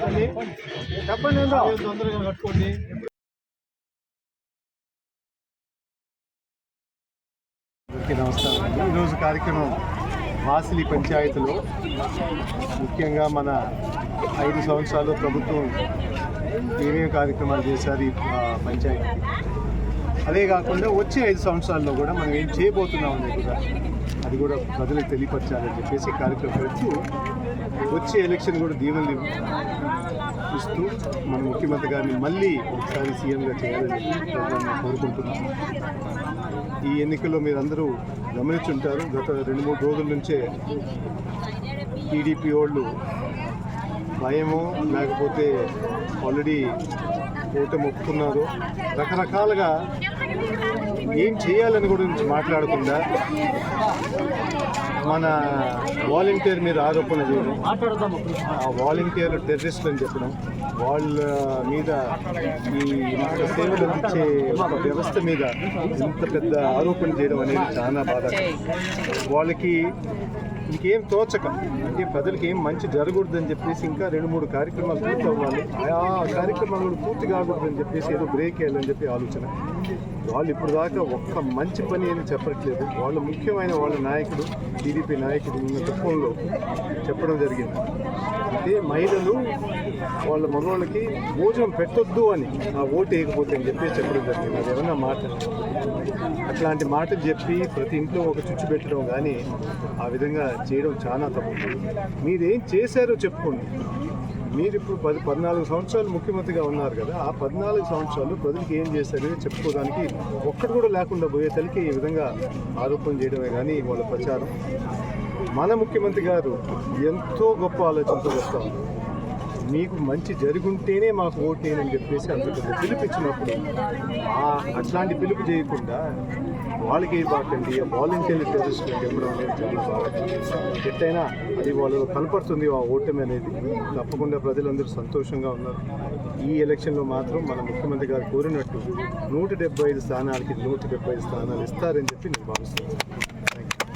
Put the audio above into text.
చెప్పండి. తొందరగా కట్టుకోండి. నమస్కారం. ఈరోజు కార్యక్రమం వాసిలి పంచాయతీలో. ముఖ్యంగా మన ఐదు సంవత్సరాలు ప్రభుత్వం ఏమేమి కార్యక్రమాలు చేశారు ఈ పంచాయతీ. అదే కాకుండా వచ్చే ఐదు సంవత్సరాల్లో కూడా మనం ఏం చేయబోతున్నాం అనేది కూడా అది కూడా ప్రజలకు తెలియపరచాలని చెప్పేసి కార్యక్రమం పెడుతూ వచ్చే ఎలక్షన్ కూడా దీవెనలు ఇస్తూ మన ముఖ్యమంత్రి గారిని మళ్ళీ ఒకసారి సీఎంగా చేయాలని కోరుకుంటున్నాం. ఈ ఎన్నికల్లో మీరందరూ గమనించుంటారు గత రెండు మూడు రోజుల నుంచే టీడీపీ వాళ్ళు భయము లేకపోతే ఆల్రెడీ ఓటమి ఒప్పుకున్నారు. రకరకాలుగా ఏం చేయాలని గురించి మాట్లాడకుండా మన వాలంటీర్ మీద ఆరోపణ చేయడం ఆ వాలంటీర్ టెర్రరిస్టులు అని చెప్పడం వాళ్ళ మీద ఈ సేవలు ఒక వ్యవస్థ మీద ఇంత పెద్ద ఆరోపణ చేయడం అనేది చాలా బాధ వాళ్ళకి ఇంకేం తోచక అంటే ప్రజలకి ఏం మంచి జరగకూడదని చెప్పేసి ఇంకా రెండు మూడు కార్యక్రమాలు పూర్తి అవ్వాలి ఆ కార్యక్రమాలు కూడా పూర్తి కాకూడదని చెప్పేసి ఏదో బ్రేక్ వేయాలని చెప్పి ఆలోచన. వాళ్ళు ఇప్పుడు దాకా ఒక్క మంచి పని అని చెప్పట్లేదు. వాళ్ళ ముఖ్యమైన వాళ్ళ నాయకుడు టీడీపీ నాయకుడు ఉన్న తుఫంలో చెప్పడం జరిగింది. అంటే మహిళలు వాళ్ళ మగవాళ్ళకి భోజనం పెట్టొద్దు అని ఆ ఓటు వేయకపోతే అని చెప్పి చెప్పడం జరిగింది. అది ఏమన్నా మాట? అట్లాంటి మాటలు చెప్పి ప్రతి ఇంట్లో ఒక చుచ్చు పెట్టడం కానీ ఆ విధంగా చేయడం చాలా తప్పు. మీరేం చేశారో చెప్పుకోండి. మీరు ఇప్పుడు పది పద్నాలుగు సంవత్సరాలు ముఖ్యమంత్రిగా ఉన్నారు కదా ఆ పద్నాలుగు సంవత్సరాలు ప్రజలకు ఏం చేశారు చెప్పుకోవడానికి ఒక్కడు కూడా లేకుండా పోయే తల్లికి ఈ విధంగా ఆరోపణ చేయడమే కానీ వాళ్ళ ప్రచారం. మన ముఖ్యమంత్రి గారు ఎంతో గొప్ప ఆలోచనతో వస్తారు మీకు మంచి జరుగుంటేనే మాకు ఓటేనని చెప్పేసి అంత పెద్ద పిలుపు ఇచ్చినప్పుడు అట్లాంటి పిలుపు చేయకుండా వాళ్ళకి బాకండి వాలంటీర్ టెరిస్ట్ చెప్పడం అనేది చాలా బాగా ఎట్టయినా అది వాళ్ళు కనపడుతుంది ఆ ఓటమి అనేది. తప్పకుండా ప్రజలందరూ సంతోషంగా ఉన్నారు. ఈ ఎలక్షన్లో మాత్రం మన ముఖ్యమంత్రి గారు కోరినట్టు నూట డెబ్బై ఐదు స్థానాలకి నూట డెబ్బై ఐదు స్థానాలు ఇస్తారని చెప్పి నేను భావిస్తున్నాను.